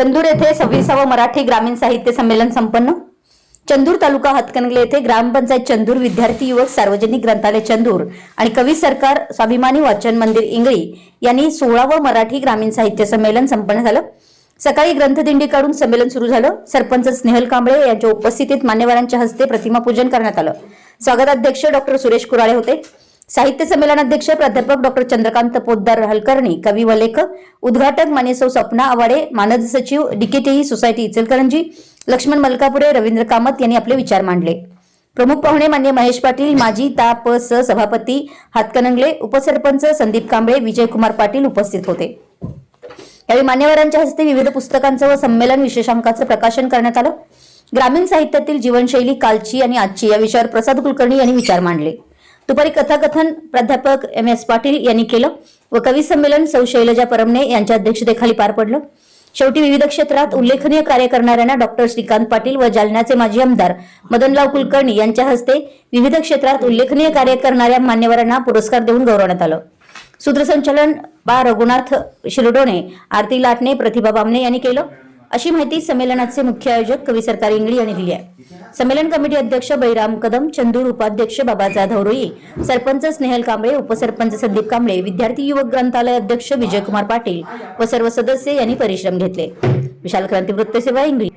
चंदूर येथे सव्वीसावं मराठी ग्रामीण साहित्य संमेलन संपन्न. चंदूर तालुका हातकणंगले येथे ग्रामपंचायत चंदूर विद्यार्थी युवक सार्वजनिक ग्रंथालय चंदूर आणि कवी सरकार स्वाभिमानी वाचन मंदिर इंगळी यांनी सोळावं मराठी ग्रामीण साहित्य संमेलन संपन्न झालं. सकाळी ग्रंथदिंडी काढून संमेलन सुरू झालं. सरपंच स्नेहल कांबळे यांच्या उपस्थितीत मान्यवरांच्या हस्ते प्रतिमा पूजन करण्यात आलं. स्वागताध्यक्ष डॉक्टर सुरेश कुराळे होते. साहित्य संमेलनाध्यक्ष प्राध्यापक डॉक्टर चंद्रकांत पोद्दार हलकर्णी कवी व लेखक उद्घाटक मानेसौ सपना आवाडे मानद सचिव डीकेटीई सोसायटी इचलकरंजी लक्ष्मण मलकापुरे रवींद्र कामत यांनी आपले विचार मांडले. प्रमुख पाहुणे मान्य महेश पाटील माजी ता प स सभापती हातकणंगले उपसरपंच संदीप कांबळे विजयकुमार पाटील उपस्थित होते. यावेळी मान्यवरांच्या हस्ते विविध पुस्तकांचं व संमेलन विशेषांकाचं प्रकाशन करण्यात आलं. ग्रामीण साहित्यातील जीवनशैली कालची आणि आजची या विषयावर प्रसाद कुलकर्णी यांनी विचार मांडले. दुपारी कथाकथन प्राध्यापक एम एस पाटील यांनी केलं व कवी संमेलन सौ शैलजा परमणे यांच्या अध्यक्षतेखाली पार पडलं. शेवटी विविध क्षेत्रात उल्लेखनीय कार्य करणाऱ्यांना डॉक्टर श्रीकांत पाटील व जालन्याचे माजी आमदार मदनराव कुलकर्णी यांच्या हस्ते विविध क्षेत्रात उल्लेखनीय कार्य करणाऱ्या मान्यवरांना पुरस्कार देऊन गौरवण्यात आलं. सूत्रसंचालन बा. रघुनाथ शिरडोणे आरती लाटणे प्रतिभा बामणे यांनी केलं. अशी माहिती संमेलनाचे मुख्य आयोजक कवी सरकार इंगळी यांनी दिली आहे. संमेलन कमिटी अध्यक्ष बैराम कदम चंदूर उपाध्यक्ष बाबा जाधव रोई सरपंच स्नेहल कांबळे उपसरपंच संदीप कांबळे विद्यार्थी युवक ग्रंथालय अध्यक्ष विजयकुमार पाटील व सर्व सदस्य यांनी परिश्रम घेतले. विशाल क्रांती वृत्तसेवा इंगळी.